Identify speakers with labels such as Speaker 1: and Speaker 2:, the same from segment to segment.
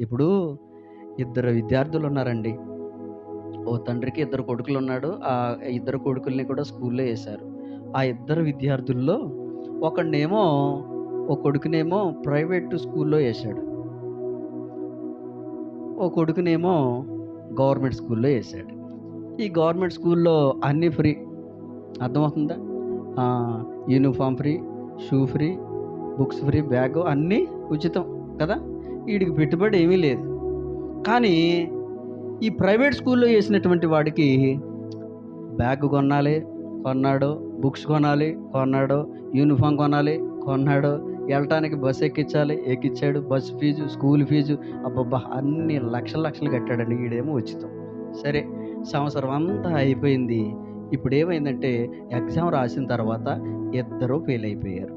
Speaker 1: ఇప్పుడు ఇద్దరు విద్యార్థులు ఉన్నారండి. ఓ తండ్రికి ఇద్దరు కొడుకులు ఉన్నాడు ఆ ఇద్దరు కొడుకుల్ని కూడా స్కూల్‌లో వేశారు ఆ ఇద్దరు విద్యార్థుల్లో ఒకడినేమో ఓ కొడుకునేమో ప్రైవేట్ స్కూల్‌లో వేశాడు ఓ కొడుకునేమో గవర్నమెంట్ స్కూల్‌లో వేశాడు ఈ గవర్నమెంట్ స్కూల్‌లో అన్నీ ఫ్రీ. అర్థమవుతుందా? Uniform uniform free, shoe free, books free, bag అన్నీ ఉచితం కదా! వీడికి పెట్టుబడి ఏమీ లేదు. కానీ ఈ ప్రైవేట్ స్కూల్‌లో వేసినటువంటి వాడికి బ్యాగ్ కొనాలి, కొన్నాడు. బుక్స్ కొనాలి, కొన్నాడు. యూనిఫార్మ్ కొనాలి, కొన్నాడు. వెళ్ళటానికి బస్సు ఎక్కించాలి, ఎక్కించాడు బస్సు ఫీజు, స్కూల్ ఫీజు అబ్బబ్బా! అన్ని లక్షలు లక్షలు కట్టాడండి. వీడేమో ఉచితం. సరే సంవత్సరం అంతా అయిపోయింది. ఇప్పుడేమైందంటే ఎగ్జామ్ రాసిన తర్వాత ఇద్దరూ ఫెయిల్ అయిపోయారు.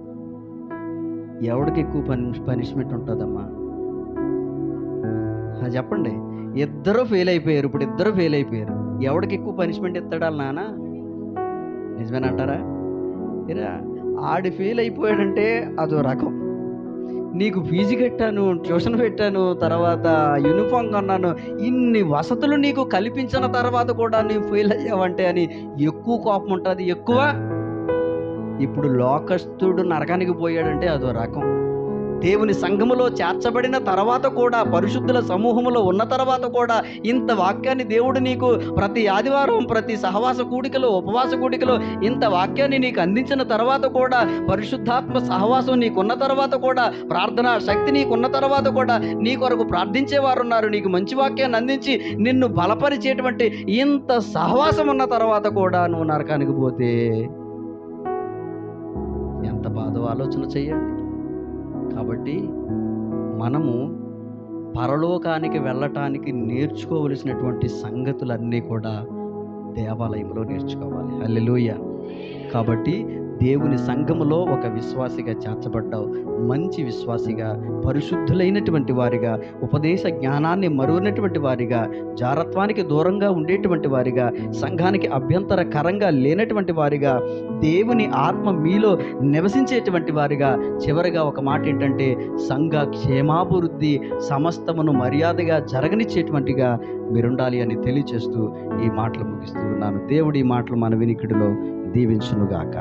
Speaker 1: ఎవడికి ఎక్కువ పని పనిష్మెంట్ ఉంటుందమ్మా చెప్పండి. ఇద్దరూ ఫెయిల్ అయిపోయారు. ఇప్పుడు ఇద్దరు ఫెయిల్ అయిపోయారు. ఎవడికి ఎక్కువ పనిష్మెంట్ ఇత్తాడు నానా నాన్న? నిజమేనంటారా? ఇరా ఆడి ఫెయిల్ అయిపోయాడంటే అదో రకం. నీకు ఫీజు కట్టాను, ట్యూషన్ పెట్టాను, తర్వాత యూనిఫార్మ్ కొన్నాను. ఇన్ని వసతులు నీకు కల్పించిన తర్వాత కూడా నీవు ఫెయిల్ అయ్యావంటే అని ఎక్కువ కోపం ఉంటుంది ఎక్కువ ఇప్పుడు లోకస్తుడు నరకానికి పోయాడంటే అదో రకం. దేవుని సంఘములో చేర్చబడిన తర్వాత కూడా పరిశుద్ధుల సమూహంలో ఉన్న తర్వాత కూడా ఇంత వాక్యాన్ని దేవుడు నీకు ప్రతి ఆదివారం, ప్రతి సహవాస కూడికలో, ఉపవాస కూడికలో ఇంత వాక్యాన్ని నీకు అందించిన తర్వాత కూడా పరిశుద్ధాత్మ సహవాసం నీకున్న తర్వాత కూడా ప్రార్థనా శక్తి నీకున్న తర్వాత కూడా నీ కొరకు ప్రార్థించేవారున్నారు. నీకు మంచి వాక్యాన్ని అందించి నిన్ను బలపరిచేటువంటి ఇంత సహవాసం ఉన్న తర్వాత కూడా నువ్వు నరకానికి పోతే ఎంత బాధో ఆలోచన చేయండి. కాబట్టి మనము పరలోకానికి వెళ్ళటానికి నేర్చుకోవలసినటువంటి సంగతులన్నీ కూడా దేవాలయంలో నేర్చుకోవాలి. అల్లెలుయ కాబట్టి దేవుని సంఘములో ఒక విశ్వాసిగా చేర్చబడ్డావు. మంచి విశ్వాసిగా, పరిశుద్ధులైనటువంటి వారిగా, ఉపదేశ జ్ఞానాన్ని మరువనటువంటి వారిగా, జారత్వానికి దూరంగా ఉండేటువంటి వారిగా, సంఘానికి అభ్యంతరకరంగా లేనటువంటి వారిగా, దేవుని ఆత్మ మీలో నివసించేటువంటి వారిగా, చివరిగా ఒక మాట ఏంటంటే సంఘ క్షేమాభివృద్ధి సమస్తమును మర్యాదగా జరగనిచ్చేటువంటిగా మీరుండాలి అని తెలియచేస్తూ ఈ మాటలు ముగిస్తూ ఉన్నాను. దేవుడి మాటలు మన వినికిడిలో దీవించునుగాక.